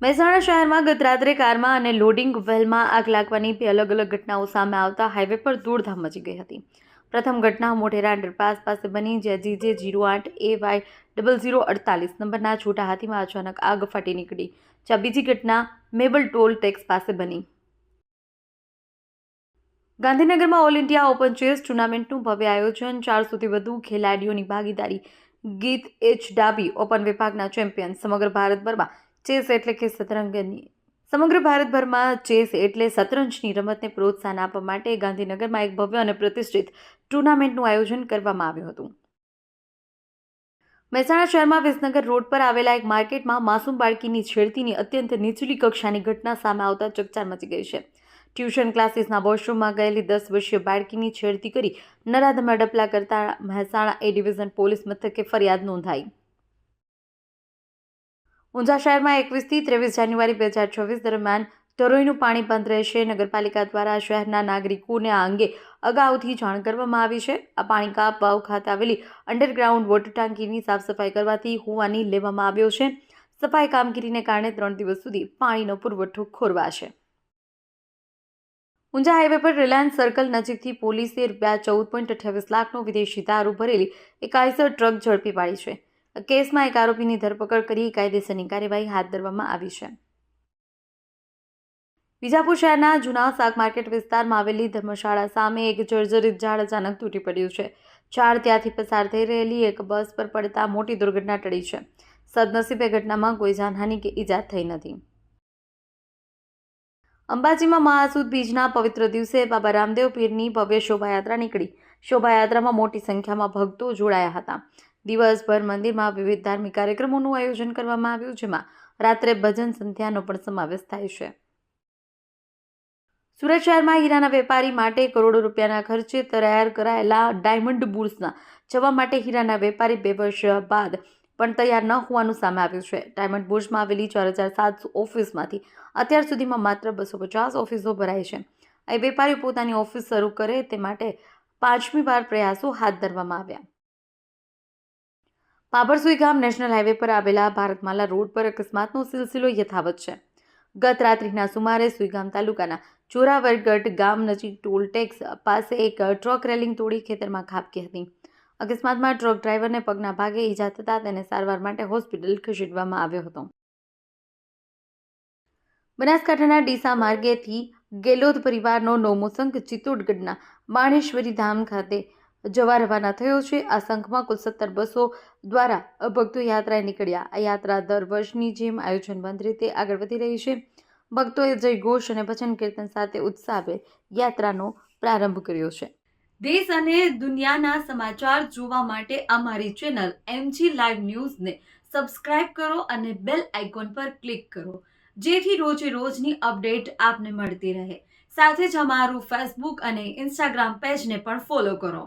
મહેસાણા શહેરમાં ગત રાત્રે કારમાં અને લોડિંગ વેલમાં આગ લાગવાની બે અલગ અલગ ઘટનાઓ સામે આવતા હાઈવે પર દોડધામ મચી ગઈ હતી. પ્રથમ ઘટના મોઢેરા અંડરપાસ પાસે બની, જ્યાં જીજે જીરો આઠ એ વાય ડબલ ઝીરો અડતાલીસ નંબરના છોટા હાથીમાં અચાનક આગ ફાટી નીકળી, જ્યાં બીજી ઘટના મેબલ ટોલ ટેક્સ પાસે બની. ગાંધીનગરમાં ઓલ ઇન્ડિયા ઓપન ચેસ ટુર્નામેન્ટનું ભવ્ય આયોજન ચારસોથી વધુ ખેલાડીઓની ભાગીદારી ગીત એચ ડાબી ઓપન વિભાગના ચેમ્પિયન સમગ્ર ભારતભરમાં ચેસ એટલે કે શતરંગની. સમગ્ર ભારતભરમાં ચેસ એટલે શતરંજની રમતને પ્રોત્સાહન આપવા માટે ગાંધીનગરમાં એક ભવ્ય અને પ્રતિષ્ઠિત ટુર્નામેન્ટનું આયોજન કરવામાં આવ્યું હતું. મહેસાણા શહેરમાં વિસનગર રોડ પર આવેલા એક માર્કેટમાં માસૂમ બાળકીની છેડતીની અત્યંત નીચલી કક્ષાની ઘટના સામે આવતા ચકચાર મચી ગઈ છે. ટ્યુશન ક્લાસીસના વોશરૂમમાં ગયેલી દસ વર્ષીય બાળકીની છેડતી કરી નરાધમા ડપલા કરતા મહેસાણા એ ડિવિઝન પોલીસ મથકે ફરિયાદ નોંધાઈ. ઊંઝા શહેરમાં એકવીસથી ત્રેવીસ જાન્યુઆરી બે હજાર છવ્વીસ દરમિયાન ધરોઈનું પાણી બંધ રહેશે. નગરપાલિકા દ્વારા શહેરના નાગરિકોને આ અંગે અગાઉથી જાણ કરવામાં આવી છે. આ પાણી કાપ, વાવ ખાતે આવેલી અંડરગ્રાઉન્ડ વોટર ટાંકીની સાફ સફાઈ કરવાથી હોવાની લેવામાં આવ્યો છે. સફાઈ કામગીરીને કારણે ત્રણ દિવસ સુધી પાણીનો પુરવઠો ખોરવાશે. ઊંઝા હાઈવે પર રિલાયન્સ સર્કલ નજીકથી પોલીસે રૂપિયા ચૌદ પોઈન્ટ અઠ્યાવીસ લાખનો વિદેશી દારૂ ભરેલી એક આઈસર ટ્રક ઝડપી પાડી છે. કેસમાં એક આરોપીની ધરપકડ કરી કાયદેસરની કાર્યવાહી હાથ ધરવામાં આવી છે. વિજાપુર શહેરના જૂના શાક માર્કેટ વિસ્તારમાં આવેલી ધર્મશાળા સામે એક જર્જરિત ઝાડ અચાનક તૂટી પડ્યું છે. ઝાડ ત્યાંથી પસાર થઈ રહેલી એક બસ પર પડતા મોટી દુર્ઘટના ટળી છે. સદનસીબે ઘટનામાં કોઈ જાનહાનિ કે ઈજા થઈ નથી. અંબાજીમાં મહાસુદ બીજના પવિત્ર દિવસે બાબા રામદેવ પીરની ભવ્ય શોભાયાત્રા નીકળી. શોભાયાત્રામાં મોટી સંખ્યામાં ભક્તો જોડાયા હતા. દિવસભર મંદિરમાં વિવિધ ધાર્મિક કાર્યક્રમોનું આયોજન કરવામાં આવ્યું, જેમાં રાત્રે ભજન સંધ્યાનો પણ સમાવેશ થાય છે. સુરત શહેરમાં હીરાના વેપારી માટે કરોડો રૂપિયાના ખર્ચે તૈયાર કરાયેલા ડાયમંડ બુર્સના જવા માટે હીરાના વેપારી બે વર્ષ બાદ પણ તૈયાર ન હોવાનું સામે આવ્યું છે. ડાયમંડ બુર્સમાં આવેલી ચાર હજાર સાતસો ઓફિસમાંથી અત્યાર સુધીમાં માત્ર બસો પચાસ ઓફિસો ભરાઈ છે. એ વેપારીઓ પોતાની ઓફિસ શરૂ કરે તે માટે પાંચમી વાર પ્રયાસો હાથ ધરવામાં આવ્યા. પાપરસુઈ ગામ નેશનલ હાઈવે પર આવેલા ભારતમાલા રોડ પર અકસ્માતનો સિલસિલો યથાવત છે. ગત રાત્રિના સુમારે સુઈગામ તાલુકાના ચોરાવરગઢ ગામ નજીક ટોલ ટેક્સ પાસે એક ટ્રક રેલિંગ તોડી ખેતરમાં ખાબકી હતી. અકસ્માતમાં ટ્રક ડ્રાઈવરને પગના ભાગે ઈજા થતાં તેને સારવાર માટે હોસ્પિટલ ખસેડવામાં આવ્યો હતો. બનાસકાંઠાના ડીસા માર્ગેથી ગેલોદ પરિવારનો નવમો સંઘ ચિત્તોડગઢના બાણેશ્વરી ધામ ખાતે જવા રવાના થયો છે. આ સંઘમાં કુલ સત્તર બસો દ્વારા ભક્તો યાત્રાએ નીકળ્યા. આ યાત્રા દર વર્ષની જેમ આયોજનબંધ રીતે આગળ વધી રહી છે. ભક્તોએ જય ઘોષ અને ભજન કીર્તન સાથે ઉત્સાહે યાત્રાનો પ્રારંભ કર્યો છે. દેશ અને દુનિયાના સમાચાર જોવા માટે અમારી ચેનલ એમજી લાઈવ ન્યૂઝને સબસ્ક્રાઇબ કરો અને બેલ આઇકોન પર ક્લિક કરો, જેથી રોજે રોજની અપડેટ આપને મળતી રહે. સાથે જ અમારું ફેસબુક અને ઇન્સ્ટાગ્રામ પેજને પણ ફોલો કરો.